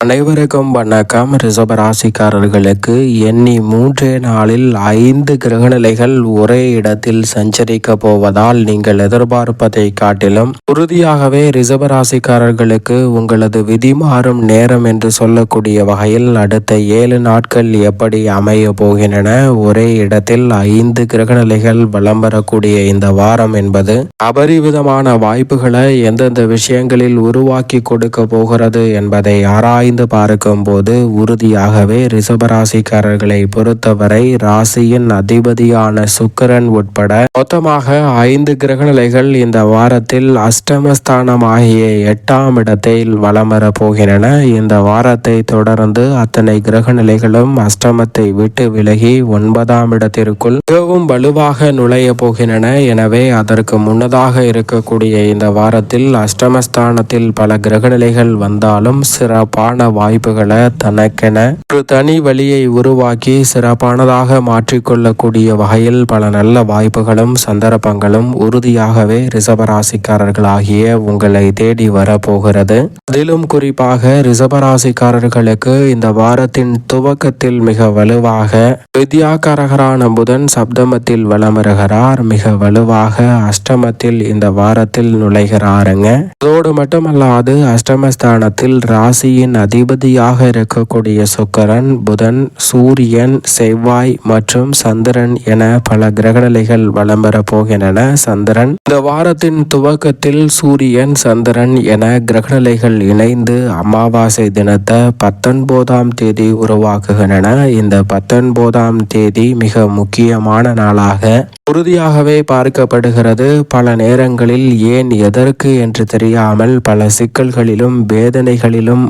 அனைவருக்கும் வணக்கம். ரிஷபராசிக்காரர்களுக்கு எண்ணி மூன்றே நாளில் ஐந்து கிரகநிலைகள் ஒரே இடத்தில் சஞ்சரிக்க போவதால் நீங்கள் எதிர்பார்ப்பதை காட்டிலும் உறுதியாகவே ரிஷபராசிக்காரர்களுக்கு உங்களது விதி மாறும் நேரம் என்று சொல்லக்கூடிய வகையில் அடுத்த ஏழு நாட்கள் எப்படி அமைய போகின்றன ஒரே இடத்தில் ஐந்து கிரகநிலைகள் வலம் வரக்கூடிய இந்த வாரம் என்பது அபரிவிதமான வாய்ப்புகளை எந்தெந்த விஷயங்களில் உருவாக்கி கொடுக்க போகிறது என்பதை ஆராய்ந்து பார்க்கும்போது உறுதியாகவே ரிஷபராசிக்காரர்களை பொறுத்தவரை ராசியின் அதிபதியான சுக்கிரன் உட்பட மொத்தமாக ஐந்து கிரகநிலைகள் இந்த வாரத்தில் அஷ்டமஸ்தானம் ஆகிய எட்டாம் இடத்தில் வலம் போகின்றன. இந்த வாரத்தை தொடர்ந்து அத்தனை கிரகநிலைகளும் அஷ்டமத்தை விட்டு விலகி ஒன்பதாம் இடத்திற்குள் மிகவும் வலுவாக நுழைய போகின்றன. எனவே அதற்கு முன்னதாக இருக்கக்கூடிய இந்த வாரத்தில் அஷ்டமஸ்தானத்தில் பல கிரகநிலைகள் வந்தாலும் சிறப்பான வாய்ப்புகளை தனக்கென ஒரு தனி வழியை உருவாக்கி சிறப்பானதாக மாற்றிக்கொள்ளக்கூடிய வகையில் பல நல்ல வாய்ப்புகளும் சந்தர்ப்பங்களும் உறுதியாகவே ரிசபராசிக்காரர்களாகிய உங்களை தேடி வரப்போகிறது. அதிலும் குறிப்பாக ரிசபராசிக்காரர்களுக்கு இந்த வாரத்தின் துவக்கத்தில் மிக வலுவாக வித்யாகாரகரான புதன் சப்தமத்தில் வளமருகிறார். மிக வலுவாக அஷ்டமத்தில் இந்த வாரத்தில் நுழைகிறாருங்க. அதோடு மட்டுமல்லாது அஷ்டமஸ்தானத்தில் ராசியின் அதிபதியாக இருக்கக்கூடிய சுக்கரன் புதன் சூரியன் செவ்வாய் மற்றும் சந்திரன் என பல கிரகநிலைகள் வலம் பெற போகின்றன. சந்திரன் இந்த வாரத்தின் துவக்கத்தில் சூரியன் சந்திரன் என கிரகநிலைகள் இணைந்து அமாவாசை தினத்தை பத்தொன்பதாம் தேதி உருவாக்குகின்றன. இந்த பத்தொன்பதாம் தேதி மிக முக்கியமான நாளாக உறுதியாகவே பார்க்கப்படுகிறது. பல நேரங்களில் ஏன் எதற்கு என்று தெரியாமல் பல சிக்கல்களிலும் வேதனைகளிலும்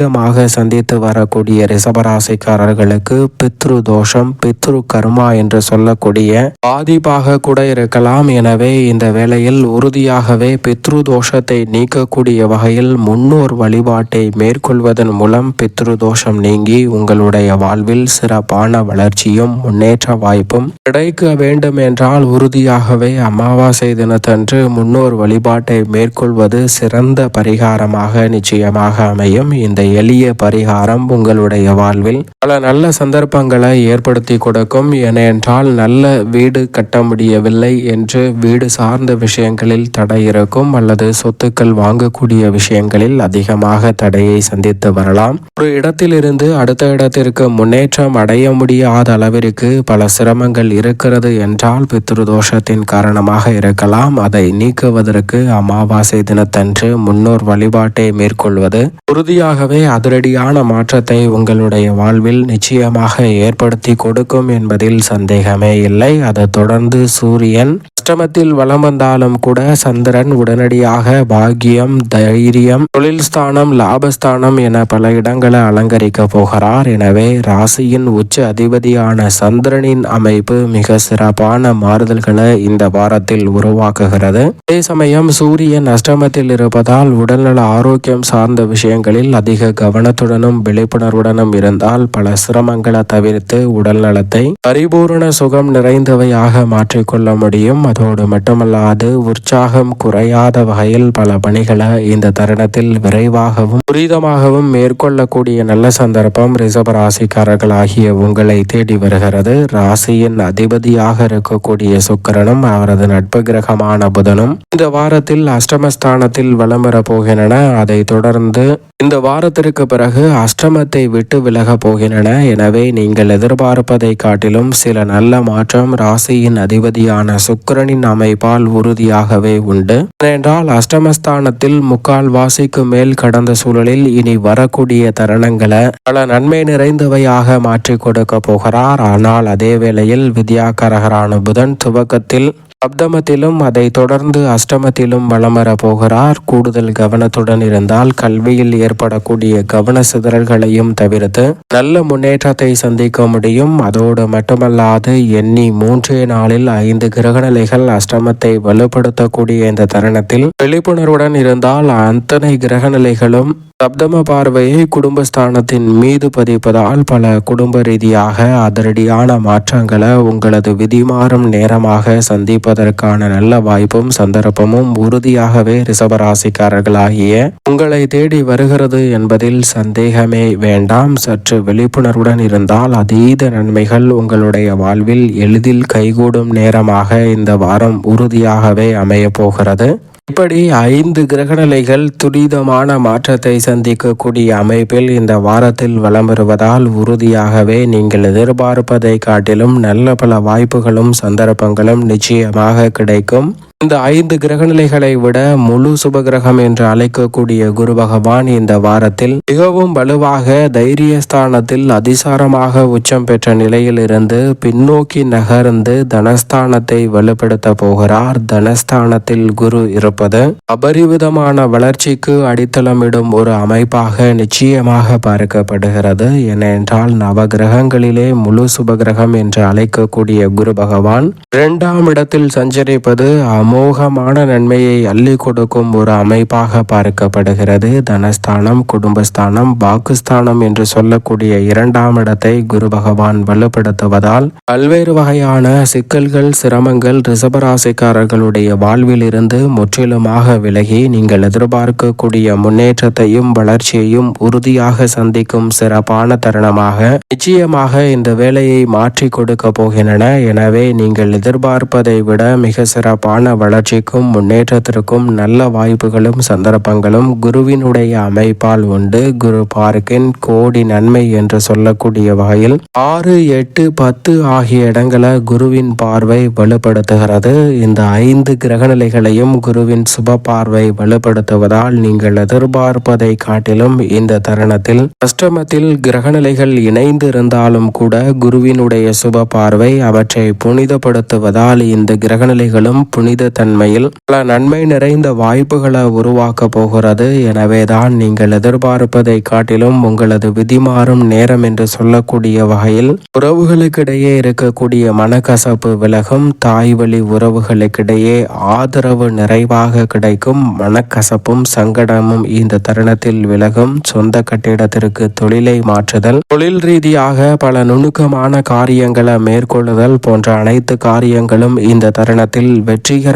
அதீதமாக சந்தித்து வரக்கூடிய ரிசபராசிக்காரர்களுக்கு பித்ரு தோஷம் பித்ரு கர்மா என்று சொல்லக்கூடிய பாதிப்பாக கூட இருக்கலாம். எனவே இந்த வேளையில் உறுதியாகவே பித்ரு தோஷத்தை நீக்கக்கூடிய வகையில் முன்னோர் வழிபாட்டை மேற்கொள்வதன் மூலம் பித்ரு தோஷம் நீங்கி உங்களுடைய வாழ்வில் சிறப்பான வளர்ச்சியும் முன்னேற்ற வாய்ப்பும் கிடைக்க வேண்டும் என்றால் உறுதியாகவே அமாவாசை தினத்தன்று முன்னோர் வழிபாட்டை மேற்கொள்வது சிறந்த பரிகாரமாக நிச்சயமாக அமையும். இந்த எளிய பரிகாரம் உங்களுடைய வாழ்வில். பல நல்ல சந்தர்ப்பங்களை ஏற்படுத்தி கொடுக்கும். ஏனென்றால் நல்ல வீடு கட்ட முடியவில்லை என்று வீடு சார்ந்த விஷயங்களில் தடை இருக்கும். அல்லது சொத்துக்கள் வாங்கக்கூடிய விஷயங்களில் அதிகமாக தடையை சந்தித்து வரலாம். ஒரு இடத்திலிருந்து அடுத்த இடத்திற்கு முன்னேற்றம் அடைய முடியாத அளவிற்கு பல சிரமங்கள் இருக்கிறது என்றால் பித்ருதோஷத்தின் காரணமாக இருக்கலாம். அதை நீக்குவதற்கு அமாவாசை தினத்தன்று முன்னோர் வழிபாட்டை மேற்கொள்வது உறுதியாகவே அதிரடியான மாற்றத்தை உங்களுடைய வாழ்வில் நிச்சயமாக ஏற்படுத்தி கொடுக்கும் என்பதில் சந்தேகமே இல்லை. அதை தொடர்ந்து சூரியன் அஷ்டமத்தில் வலம் வந்தாலும் கூட சந்திரன் உடனடியாக பாக்கியம் தைரியம் தொழில் ஸ்தானம் லாபஸ்தானம் என பல இடங்களை அலங்கரிக்க போகிறார். எனவே ராசியின் உச்ச அதிபதியான சந்திரனின் அமைப்பு மிக சிறப்பான மாறுதல்களை இந்த வாரத்தில் உருவாக்குகிறது. அதே சமயம் சூரியன் அஷ்டமத்தில் இருப்பதால் உடல்நல ஆரோக்கியம் சார்ந்த விஷயங்களில் அதிக கவனத்துடனும் விழிப்புணர்வுடனும் இருந்தால் பல சிரமங்களை தவிர்த்து உடல் நலத்தை பரிபூரண சுகம் நிறைந்தவையாக மாற்றிக்கொள்ள முடியும். அதோடு மட்டுமல்லாது உற்சாகம் குறையாத வகையில் பல பணிகளை இந்த தருணத்தில் விரைவாகவும் துரிதமாகவும் மேற்கொள்ளக்கூடிய நல்ல சந்தர்ப்பம் ரிஷப ராசிக்காரர்களாகிய உங்களை தேடி வருகிறது. ராசியின் அதிபதியாக இருக்கக்கூடிய சுக்கரனும் அவரது நட்பு கிரகமான புதனும் இந்த வாரத்தில் அஷ்டமஸ்தானத்தில் வலம் பெற போகின்றன. அதை தொடர்ந்து இந்த வாரத்திற்கு பிறகு அஷ்டமத்தை விட்டு விலக போகின்றன. எனவே நீங்கள் எதிர்பார்ப்பதை காட்டிலும் சில நல்ல மாற்றம் ராசியின் அதிபதியான சுக்கிரனின் அமைப்பால் உறுதியாகவே உண்டு. ஏனென்றால் அஷ்டமஸ்தானத்தில் முக்கால் வாசிக்கு மேல் கடந்த சூழலில் இனி வரக்கூடிய தருணங்களை பல நன்மை நிறைந்தவையாக மாற்றி கொடுக்க போகிறார். ஆனால் அதே வேளையில் வித்யாகரகரான புதன் துவக்கத்தில் சப்தமத்திலும் அதை தொடர்ந்து அஷ்டமத்திலும் வலம் வர போகிறார் கூடுதல் கவனத்துடன் இருந்தால் கல்வியில் ஏற்படக்கூடிய கவன சிதறல்களையும் தவிர்த்து நல்ல முன்னேற்றத்தை சந்திக்க முடியும். அதோடு மட்டுமல்லாது எண்ணி மூன்றே நாளில் ஐந்து கிரகநிலைகள் அஷ்டமத்தை வலுப்படுத்தக்கூடிய இந்த தருணத்தில் விழிப்புணர்வுடன் இருந்தால் அத்தனை கிரகநிலைகளும் சப்தம பார்வையை குடும்பஸ்தானத்தின் மீது பதிப்பதால் பல குடும்ப ரீதியாக அதிரடியான மாற்றங்களை உங்களது விதிமாறும் நேரமாக சந்திப்பதற்கான நல்ல வாய்ப்பும் சந்தர்ப்பமும் உறுதியாகவே ரிசபராசிக்காரர்களாகிய உங்களை தேடி வருகிறது என்பதில் சந்தேகமே வேண்டாம். சற்று விழிப்புணர்வுடன் இருந்தால் அதீத நன்மைகள் உங்களுடைய வாழ்வில் எளிதில் கைகூடும் நேரமாக இந்த வாரம் உறுதியாகவே அமையப் போகிறது. இப்படி ஐந்து கிரகநிலைகள் துரிதமான மாற்றத்தை சந்திக்கக்கூடிய அமைப்பில் இந்த வாரத்தில் வலம் வருவதால் உறுதியாகவே நீங்கள் எதிர்பார்ப்பதை காட்டிலும் நல்ல பல வாய்ப்புகளும் சந்தர்ப்பங்களும் நிச்சயமாக கிடைக்கும். இந்த ஐந்து கிரகநிலைகளை விட முழு சுபகிரகம் என்று அழைக்கக்கூடிய குரு பகவான் இந்த வாரத்தில் மிகவும் வலுவாக தைரியஸ்தானத்தில் அதிசாரமாக உச்சம் பெற்ற நிலையில் இருந்து பின்னோக்கி நகர்ந்து தனஸ்தானத்தை வலுப்படுத்த போகிறார். தனஸ்தானத்தில் குரு இருப்பது அபரிவிதமான வளர்ச்சிக்கு அடித்தளமிடும் ஒரு அமைப்பாக நிச்சயமாக பார்க்கப்படுகிறது. ஏனென்றால் நவ கிரகங்களிலே முழு சுபகிரகம் என்று அழைக்கக்கூடிய குரு பகவான் இரண்டாம் இடத்தில் சஞ்சரிப்பது அமோகமான நன்மையை அள்ளி கொடுக்கும் ஒரு அமைப்பாக பார்க்கப்படுகிறது. தனஸ்தானம் குடும்பஸ்தானம் பாக்குஸ்தானம் என்று சொல்லக்கூடிய இரண்டாம் இடத்தை குரு பகவான் வலுப்படுத்துவதால் பல்வேறு வகையான சிக்கல்கள் சிரமங்கள் ரிசபராசிக்காரர்களுடைய வாழ்வில் இருந்து முற்றிலுமாக விலகி நீங்கள் எதிர்பார்க்கக்கூடிய முன்னேற்றத்தையும் வளர்ச்சியையும் உறுதியாக சந்திக்கும் சிறப்பான தருணமாக நிச்சயமாக இந்த வேலையை மாற்றி கொடுக்க போகின்றன. எனவே நீங்கள் எதிர்பார்ப்பதை விட மிக சிறப்பான வளர்ச்சிக்கும் முன்னேற்றத்திற்கும் நல்ல வாய்ப்புகளும் சந்தர்ப்பங்களும் குருவினுடைய அமைப்பால் உண்டு. குரு பார்க்கின் கோடி நன்மை என்று சொல்லக்கூடிய வகையில் ஆறு எட்டு பத்து ஆகிய இடங்களை குருவின் பார்வை வலுப்படுத்துகிறது இந்த ஐந்து கிரகநிலைகளையும் குருவின் சுப பார்வை வலுப்படுத்துவதால் நீங்கள் எதிர்பார்ப்பதை காட்டிலும் இந்த தருணத்தில் அஷ்டமத்தில் கிரகநிலைகள் இணைந்து இருந்தாலும் கூட குருவினுடைய சுப பார்வை அவற்றை புனிதப்படுத்துவதால் இந்த கிரகநிலைகளும் புனித தன்மையில் பல நன்மை நிறைந்த வாய்ப்புகளை உருவாக்க போகிறது. எனவேதான் நீங்கள் எதிர்பார்ப்பதை காட்டிலும் உங்களது விதிமாறும் நேரம் என்று சொல்லக்கூடிய வகையில் உறவுகளுக்கிடையே இருக்கக்கூடிய மனக்கசப்பு விலகும். தாய் வழி உறவுகளுக்கிடையே ஆதரவு நிறைவாக கிடைக்கும். மனக்கசப்பும் சங்கடமும் இந்த தருணத்தில் விலகும். சொந்த கட்டிடத்திற்கு தொழிலை மாற்றுதல் தொழில் ரீதியாக பல நுணுக்கமான காரியங்களை மேற்கொள்ளுதல் போன்ற அனைத்து காரியங்களும் இந்த தருணத்தில்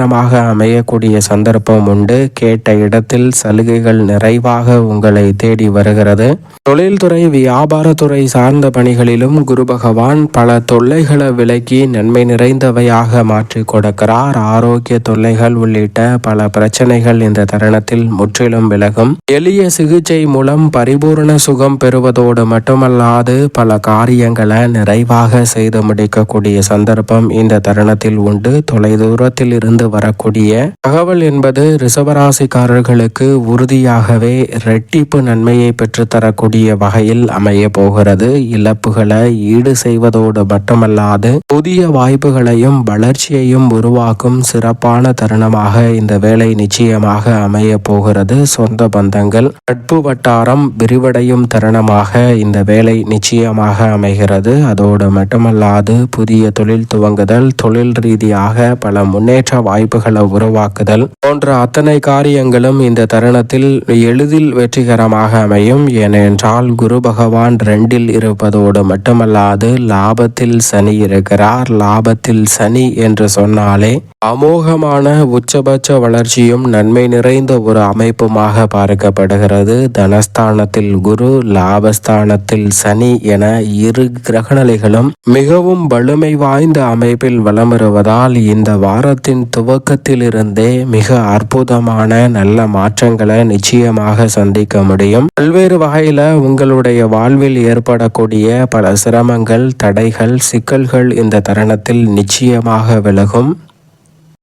வெற்றிகரமாக அமையக்கூடிய சந்தர்ப்பம் உண்டு. கேட்ட இடத்தில் சலுகைகள் நிறைவாக உங்களை தேடி வருகிறது. தொழில்துறை வியாபாரத்துறை சார்ந்த பணிகளிலும் குரு பகவான் பல தொல்லைகளை விலக்கி நன்மை நிறைந்தவையாக மாற்றி கொடுக்கிறார். ஆரோக்கிய தொல்லைகள் உள்ளிட்ட பல பிரச்சனைகள் இந்த தருணத்தில் முற்றிலும் விலகும். எளிய சிகிச்சை மூலம் பரிபூர்ண சுகம் பெறுவதோடு மட்டுமல்லாது பல காரியங்களை நிறைவாக செய்து முடிக்கக்கூடிய சந்தர்ப்பம் இந்த தருணத்தில் உண்டு. தொலைதூரத்தில் இருந்து வரக்கூடிய தகவல் என்பது ரிசவராசிக்காரர்களுக்கு உறுதியாகவே ரெட்டிப்பு நன்மையை பெற்றுத்தரக்கூடிய வகையில் அமைய போகிறது. இழப்புகளை ஈடு செய்வதோடு மட்டுமல்லாது புதிய வாய்ப்புகளையும் வளர்ச்சியையும் உருவாக்கும் சிறப்பான தருணமாக இந்த வேலை நிச்சயமாக அமைய போகிறது. சொந்த பந்தங்கள் நட்பு வட்டாரம் விரிவடையும் தருணமாக இந்த வேலை நிச்சயமாக அமைகிறது. அதோடு மட்டுமல்லாது புதிய தொழில் துவங்குதல் தொழில் ரீதியாக பல முன்னேற்ற வாய்ப்புகளை உருவாக்குதல் போன்ற அத்தனை காரியங்களும் இந்த தருணத்தில் எளிதில் வெற்றிகரமாக அமையும். ஏனென்றால் குரு பகவான் ரெண்டில் இருப்பதோடு மட்டுமல்லாது லாபத்தில் சனி இருக்கிறார். லாபத்தில் சனி என்று சொன்னாலே அமோகமான உச்சபட்ச வளர்ச்சியும் நன்மை நிறைந்த ஒரு அமைப்புமாக பார்க்கப்படுகிறது. தனஸ்தானத்தில் குரு லாபஸ்தானத்தில் சனி என இரு கிரகநிலைகளும் மிகவும் வலிமை வாய்ந்த அமைப்பில் வலம் வருவதால் இந்த வாரத்தின் துவக்கத்திலிருந்தே மிக அற்புதமான நல்ல மாற்றங்களை நிச்சயமாக சந்திக்க முடியும். பல்வேறு வகையில உங்களுடைய வாழ்வில் ஏற்படக்கூடிய பல சிரமங்கள் தடைகள் சிக்கல்கள் இந்த தருணத்தில் நிச்சயமாக விலகும்.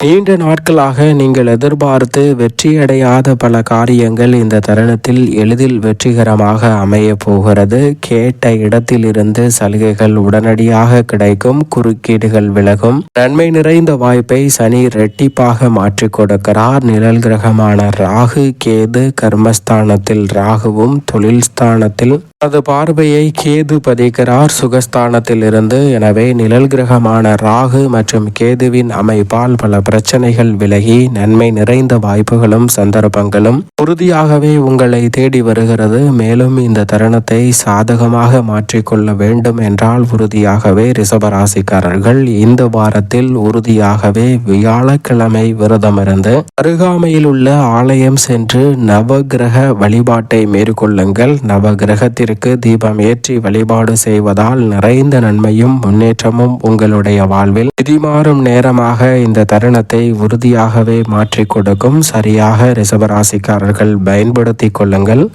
நீண்ட நாட்களாக நீங்கள் எதிர்பார்த்து வெற்றியடையாத பல காரியங்கள் இந்த தருணத்தில் எளிதில் வெற்றிகரமாக அமைய போகிறது. கேட்ட இடத்திலிருந்து சலுகைகள் உடனடியாக கிடைக்கும். குறுக்கீடுகள் விலகும். நன்மை நிறைந்த வாய்ப்பை சனி ரெட்டிப்பாக மாற்றி கொடுக்கிறார். நிழல் கிரகமான ராகு கேது கர்மஸ்தானத்தில் ராகுவும் தொழில் ஸ்தானத்தில் தனது பார்வையை கேது பதிக்கிறார் சுகஸ்தானத்தில் இருந்து எனவே நிழல் கிரகமான ராகு மற்றும் கேதுவின் அமைப்பால் பல பிரச்சனைகள் விலகி நன்மை நிறைந்த வாய்ப்புகளும் சந்தர்ப்பங்களும் உறுதியாகவே உங்களை தேடி வருகிறது. மேலும் இந்த தருணத்தை சாதகமாக மாற்றிக்கொள்ள வேண்டும் என்றால் உறுதியாகவே ரிசபராசிக்காரர்கள் இந்த வாரத்தில் உறுதியாகவே வியாழக்கிழமை விரதமிருந்து அருகாமையில் உள்ள ஆலயம் சென்று நவகிரக வழிபாட்டை மேற்கொள்ளுங்கள். நவகிரகத்திற்கு தீபம் ஏற்றி வழிபாடு செய்வதால் நிறைந்த நன்மையும் முன்னேற்றமும் உங்களுடைய வாழ்வில். விதிமாறும் நேரமாக இந்த தருணத்தை உறுதியாகவே மாற்றிக் கொடுக்கும். சரியாக ரிசபராசிக்காரர்கள் பயன்படுத்திக் கொள்ளுங்கள்.